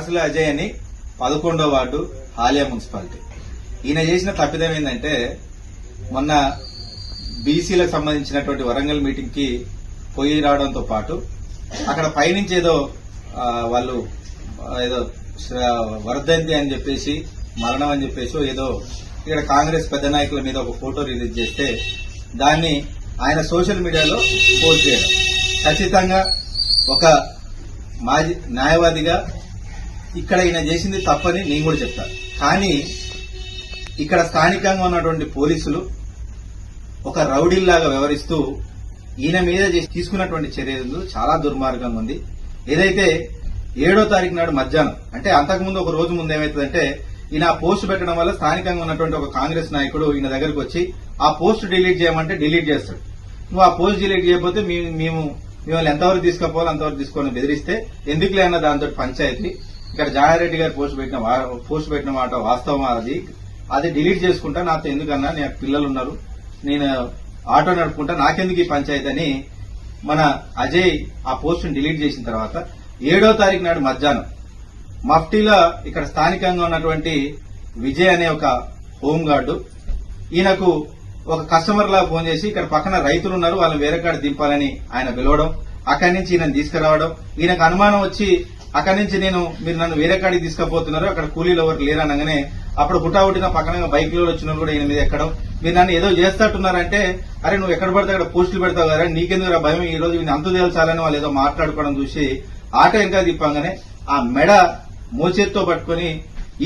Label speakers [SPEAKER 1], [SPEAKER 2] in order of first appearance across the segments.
[SPEAKER 1] కాసుల అజయ్ అని పదకొండో వార్డు హాలియా మున్సిపాలిటీ. ఈయన చేసిన తప్పిదం ఏంటంటే మొన్న బీసీలకు సంబంధించినటువంటి వరంగల్ మీటింగ్కి పోయి రావడంతో పాటు అక్కడ పైనుంచి ఏదో వాళ్ళు ఏదో శ్ర- వర్ధంతి అని చెప్పేసి మరణం అని చెప్పేసి ఏదో ఇక్కడ కాంగ్రెస్ పెద్ద నాయకుల మీద ఒక ఫోటో రిలీజ్ చేస్తే దాన్ని ఆయన సోషల్ మీడియాలో పోస్ట్ చేయడం. ఖచ్చితంగా ఒక మాజీ న్యాయవాదిగా ఇక్కడ ఈయన చేసింది తప్పని నేను కూడా చెప్తాను కానీ ఇక్కడ స్థానికంగా ఉన్నటువంటి పోలీసులు ఒక రౌడీల్లాగా వ్యవహరిస్తూ ఈయన మీద తీసుకున్నటువంటి చర్యలు చాలా దుర్మార్గంగా ఉంది. ఏదైతే ఏడో తారీఖు నాడు మధ్యాహ్నం అంటే అంతకుముందు ఒక రోజు ముందు ఏమైతుందంటే ఈయన ఆ పోస్ట్ పెట్టడం వల్ల స్థానికంగా ఉన్నటువంటి ఒక కాంగ్రెస్ నాయకుడు ఈయన దగ్గరకు వచ్చి ఆ పోస్ట్ డిలీట్ చేయమంటే డిలీట్ చేస్తాడు. నువ్వు ఆ పోస్ట్ డిలీట్ చేయకపోతే మేము మిమ్మల్ని ఎంతవరకు తీసుకుపోవాలి అంతవరకు తీసుకొని బెదిరిస్తే ఎందుకులే అన్న దాంతో పంచాయతీ ఇక్కడ జానారెడ్డి గారు పోస్ట్ పెట్టిన వా- పోస్ట్ పెట్టిన మాట వాస్తవం అది? అది డిలీట్ చేసుకుంటా నాతో ఎందుకన్నా? నాకు పిల్లలు ఉన్నారు. నేను ఆటో నడుపుకుంటా నాకెందుకు ఈ పంచాయతీ అని మన అజయ్ ఆ పోస్ట్ డిలీట్ చేసిన తర్వాత ఏడో తారీఖు నాడు మధ్యాహ్నం మఫ్టీలో ఇక్కడ స్థానికంగా ఉన్నటువంటి విజయ్ అనే ఒక హోంగార్డు ఈయనకు ఒక కస్టమర్ లా ఫోన్ చేసి ఇక్కడ పక్కన రైతులు ఉన్నారు వాళ్ళని వేరే కాడ దింపాలని ఆయన పిలవడం అక్కడి నుంచి ఈయన తీసుకురావడం ఈయనకు అనుమానం వచ్చి అక్కడి నుంచి నేను మీరు నన్ను వేరే కాడికి తీసుకుపోతున్నారు అక్కడ కూలీలు ఎవరు లేరనగానే అప్పుడు హుటాహుటిన పక్కన బైక్లో వచ్చిన కూడా ఈయన మీద ఎక్కడం. మీరు నన్ను ఏదో చేస్తట్టున్నారంటే అరే నువ్వు ఎక్కడ పడితే అక్కడ పోస్టులు పెడతావు కదా నీకెందుకు రా భయం? ఈ రోజు అంత అంతు తేల్చాలని వాళ్ళు ఏదో మాట్లాడుకోవడం చూసి ఆట ఇంకా తిప్పంగానే ఆ మెడ మోచేత్తో పట్టుకొని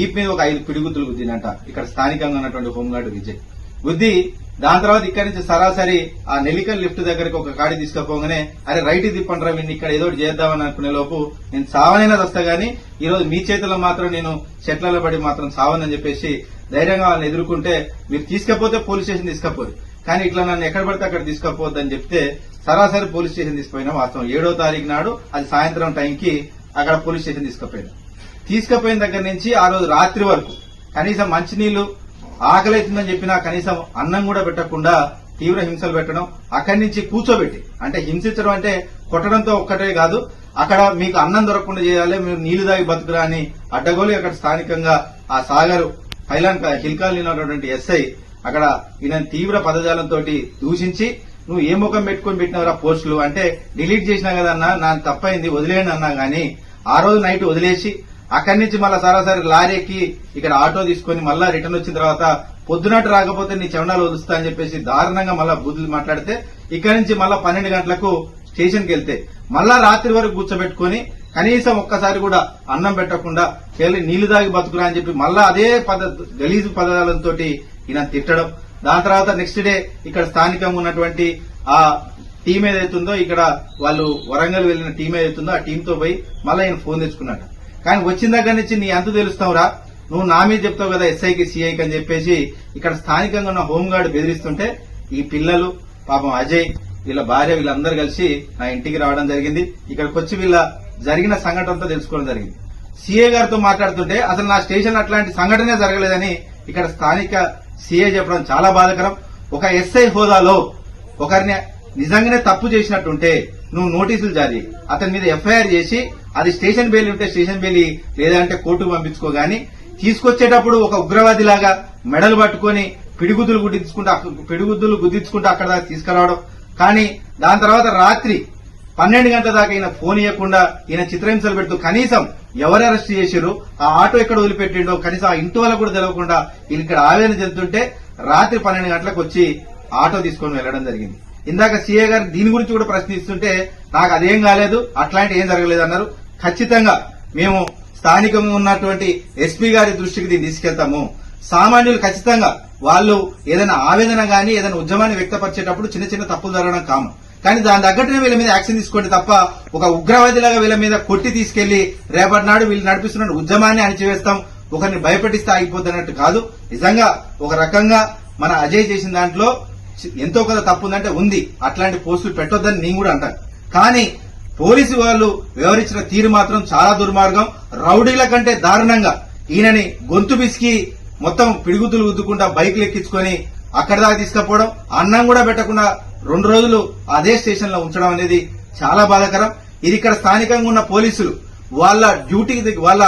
[SPEAKER 1] ఈ మీద ఒక ఐదు పిడిగుద్దులు గుద్దినంట. ఇక్కడ స్థానికంగా ఉన్నటువంటి హోంగార్డు విజయ్. గుద్ది దాని తర్వాత ఇక్కడి నుంచి సరాసరి ఆ నెలికల్ లిఫ్ట్ దగ్గరికి ఒక కాడి తీసుకుపోగానే అరే రైట్ తిప్పండి రా వీడిని ఇక్కడ ఏదో చేద్దామని అనుకునే లోపు నేను సావనైనా వస్తా గానీ ఈ రోజు మీ చేతిలో మాత్రం నేను చెట్లలో పడి మాత్రం సావనని చెప్పేసి ధైర్యంగా వాళ్ళని ఎదుర్కొంటే మీరు తీసుకపోతే పోలీస్ స్టేషన్ తీసుకపోదు. కానీ ఇట్లా నన్ను ఎక్కడ పడితే అక్కడ తీసుకపోవద్దని చెప్తే సరాసరి పోలీస్ స్టేషన్ తీసుకుపోయినా. వాస్తవం ఏడో తారీఖు నాడు అది సాయంత్రం టైంకి అక్కడ పోలీస్ స్టేషన్ తీసుకుపోయినా తీసుకుపోయిన దగ్గర నుంచి ఆ రోజు రాత్రి వరకు కనీసం మంచినీళ్ళు ఆకలి అవుతుందని చెప్పినా కనీసం అన్నం కూడా పెట్టకుండా తీవ్ర హింసలు పెట్టడం అక్కడి నుంచి కూర్చోబెట్టి అంటే హింసించడం అంటే కొట్టడంతో ఒక్కటే కాదు అక్కడ మీకు అన్నం దొరకకుండా చేయాలి మీరు నీళ్ళు దాగి బతుకురా అని అడ్డగోలు అక్కడ స్థానికంగా ఆ సాగర్ పైలాన్ హిల్కాల్ ఉన్నటువంటి ఎస్ఐ అక్కడ ఈయన తీవ్ర పదజాలంతో దూషించి నువ్వు ఏ ముఖం పెట్టుకొని పెట్టినవరా పోస్టులు? అంటే డిలీట్ చేసినా కదన్నా నా తప్పైంది వదిలేయండి అన్నా గానీ ఆ రోజు నైట్ వదిలేసి అక్కడి నుంచి మళ్ళా సరాసరి లారీ ఎక్కి ఇక్కడ ఆటో తీసుకొని మళ్ళా రిటర్న్ వచ్చిన తర్వాత పొద్దునట్టు రాకపోతే నీ చెమడాలు వదులుస్తా అని చెప్పేసి దారుణంగా మళ్ళా బుద్ధులు మాట్లాడితే ఇక్కడి నుంచి మళ్ళా పన్నెండు గంటలకు స్టేషన్కి వెళ్తే మళ్ళా రాత్రి వరకు కూర్చోబెట్టుకొని కనీసం ఒక్కసారి కూడా అన్నం పెట్టకుండా వెళ్ళి నీళ్ళు దాగి బతుకురా అని చెప్పి మళ్ళా అదే పద గలీజు పదాలతో ఈయన తిట్టడం. దాని తర్వాత నెక్స్ట్ డే ఇక్కడ స్థానికంగా ఉన్నటువంటి ఆ టీం ఏదైతుందో ఇక్కడ వాళ్ళు వరంగల్ వెళ్ళిన టీం ఏదైతుందో ఆ టీంతో పోయి మళ్ళీ ఆయన ఫోన్ తెచ్చుకున్నాడు. కానీ వచ్చిన దగ్గర నుంచి నీ అంత తెలుస్తావురా. నువ్వు నా మీద చెప్తావు కదా ఎస్ఐకి సిఐకి అని చెప్పేసి ఇక్కడ స్థానికంగా ఉన్న హోంగార్డ్ బెదిరిస్తుంటే ఈ పిల్లలు పాపం అజయ్ వీళ్ళ భార్య వీళ్ళందరూ కలిసి నా ఇంటికి రావడం జరిగింది. ఇక్కడికి వచ్చి వీళ్ళ జరిగిన సంఘటనతో తెలుసుకోవడం జరిగింది. సీఏ గారితో మాట్లాడుతుంటే అసలు నా స్టేషన్ అట్లాంటి సంఘటనే జరగలేదని ఇక్కడ స్థానిక సీఏ చెప్పడం చాలా బాధాకరం. ఒక ఎస్ఐ హోదాలో ఒకరిని నిజంగానే తప్పు చేసినట్టుంటే నువ్వు నోటీసులు జారీ. అతని మీద ఎఫ్ఐఆర్ చేసి అది స్టేషన్ బెయిల్ ఉంటే స్టేషన్ బెయిల్ లేదంటే కోర్టుకు పంపించుకో గాని తీసుకొచ్చేటప్పుడు ఒక ఉగ్రవాది లాగా మెడలు పట్టుకొని పిడిగుద్దులు గుడ్డించుకుంటూ పిడిగుద్దులు గుద్దించుకుంటూ అక్కడ దాకా తీసుకురావడం. కానీ దాని తర్వాత రాత్రి పన్నెండు గంటల దాకా ఈయన ఫోన్ ఇవ్వకుండా ఈయన చిత్రహింసలు పెడుతూ కనీసం ఎవరు అరెస్ట్ చేశారు ఆ ఆటో ఎక్కడ వదిలిపెట్టిండో కనీసం ఆ ఇంటి వాళ్ళకు కూడా తెలవకుండా ఈయన ఇక్కడ ఆవేదన చెందుతుంటే రాత్రి పన్నెండు గంటలకు వచ్చి ఆటో తీసుకొని వెళ్ళడం జరిగింది. ఇందాక సీఏ గారు దీని గురించి కూడా ప్రశ్నిస్తుంటే నాకు అదేం కాలేదు అట్లాంటి ఏం జరగలేదు అన్నారు. ఖచ్చితంగా మేము స్థానికంగా ఉన్నటువంటి ఎస్పీ గారి దృష్టికి దీన్ని తీసుకెళ్తాము. సామాన్యులు ఖచ్చితంగా వాళ్ళు ఏదైనా ఆవేదన గాని ఏదైనా ఉద్యమాన్ని వ్యక్తపరిచేటప్పుడు చిన్న చిన్న తప్పులు జరగడం కాము కానీ దాని తగ్గట్టునే వీళ్ళ మీద యాక్షన్ తీసుకోండి తప్ప ఒక ఉగ్రవాదిలాగా వీళ్ళ మీద కొట్టి తీసుకెళ్ళి రేపటి నాడు వీళ్ళు నడిపిస్తున్న ఉద్యమాన్ని అణిచివేస్తాం ఒకరిని భయపెట్టిస్తే ఆగిపోతున్నట్టు కాదు. నిజంగా ఒక రకంగా మన అజయ్ చేసిన దాంట్లో ఎంతో కొంత తప్పు ఉందంటే ఉంది. అట్లాంటి పోస్టులు పెట్టొద్దని నేను కూడా అంటాను. కానీ పోలీసు వాళ్ళు వ్యవహరించిన తీరు మాత్రం చాలా దుర్మార్గం. రౌడీల కంటే దారుణంగా ఈయనని గొంతు పిసికి మొత్తం పిడుగుతులు గుద్దుకుంటా బైక్లు ఎక్కించుకొని అక్కడ దాకా తీసుకపోవడం అన్నం కూడా పెట్టకుండా రెండు రోజులు అదే స్టేషన్లో ఉంచడం అనేది చాలా బాధాకరం. ఇది ఇక్కడ స్థానికంగా ఉన్న పోలీసులు వాళ్ళ డ్యూటీకి వాళ్ళ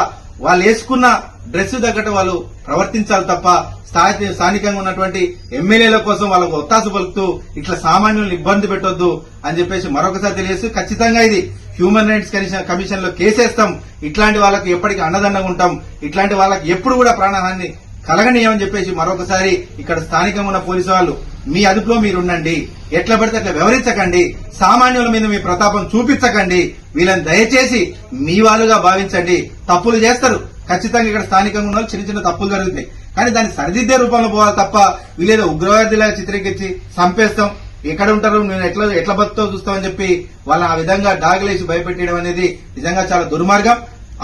[SPEAKER 1] వాళ్ళు వేసుకున్న డ్రెస్ తగ్గట్టు వాళ్ళు ప్రవర్తించాలి తప్ప స్థాయి స్థానికంగా ఉన్నటువంటి ఎమ్మెల్యేల కోసం వాళ్ళకు ఒత్తాసు పలుకుతూ ఇట్లా సామాన్యులను ఇబ్బంది పెట్టొద్దు అని చెప్పేసి మరొకసారి తెలియజేస్తూ ఖచ్చితంగా ఇది హ్యూమన్ రైట్స్ కమిషన్ కమిషన్లో కేసేస్తాం. ఇట్లాంటి వాళ్ళకి ఎప్పటికీ అండదండగా ఉంటాం. ఇట్లాంటి వాళ్ళకి ఎప్పుడు కూడా ప్రాణహాని కలగనీయమని చెప్పేసి మరొకసారి ఇక్కడ స్థానికంగా ఉన్న పోలీసు వాళ్ళు మీ అదుపులో మీరు ఉండండి. ఎట్లా పడితే అట్లా వ్యవహరించకండి. సామాన్యుల మీద మీ ప్రతాపం చూపించకండి. వీళ్ళని దయచేసి మీ వాళ్ళుగా భావించండి. తప్పులు చేస్తారు. ఖచ్చితంగా ఇక్కడ స్థానికంగా ఉన్న వాళ్ళు చిన్న చిన్న తప్పులు జరుగుతాయి కానీ దాన్ని సరిదిద్దే రూపంలో పోవాలి తప్ప వీళ్ళేదో ఉగ్రవాదిలా చిత్రీకరించి చంపేస్తాం. ఎక్కడ ఉంటారు? నేను ఎట్లా ఎట్లా బతుతో చూస్తామని చెప్పి వాళ్ళని ఆ విధంగా డాగులేసి భయపెట్టడం అనేది నిజంగా చాలా దుర్మార్గం.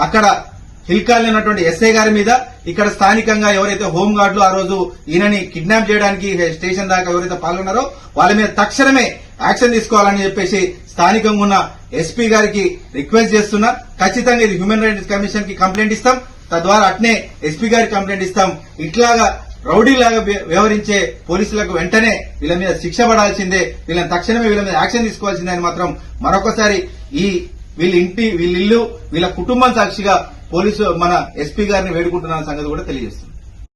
[SPEAKER 1] అక్కడ హిల్కాల్ ఉన్నటువంటి ఎస్ఐ గారి మీద ఇక్కడ స్థానికంగా ఎవరైతే హోం గార్డులు ఆ రోజు ఈయనని కిడ్నాప్ చేయడానికి స్టేషన్ దాకా ఎవరైతే పాల్గొన్నారో వాళ్ళ మీద తక్షణమే యాక్షన్ తీసుకోవాలని చెప్పేసి స్థానికంగా ఉన్న ఎస్పీ గారికి రిక్వెస్ట్ చేస్తున్నా. ఖచ్చితంగా ఇది హ్యూమన్ రైట్స్ కమిషన్కి కంప్లైంట్ ఇస్తాం. తద్వారా అట్నే ఎస్పీ గారికి కంప్లైంట్ ఇస్తాం. ఇట్లాగా రౌడీలాగా వ్యవహరించే పోలీసులకు వెంటనే వీళ్ళ మీద శిక్ష పడాల్సిందే. వీళ్ళని తక్షణమే వీళ్ళ మీద యాక్షన్ తీసుకోవాల్సిందే అని మాత్రం మరొకసారి ఈ వీళ్ళ ఇంటి వీళ్ళ ఇల్లు వీళ్ళ కుటుంబం సాక్షిగా పోలీసు మన ఎస్పీ గారిని వేడుకుంటున్న సంగతి కూడా తెలియజేస్తుంది.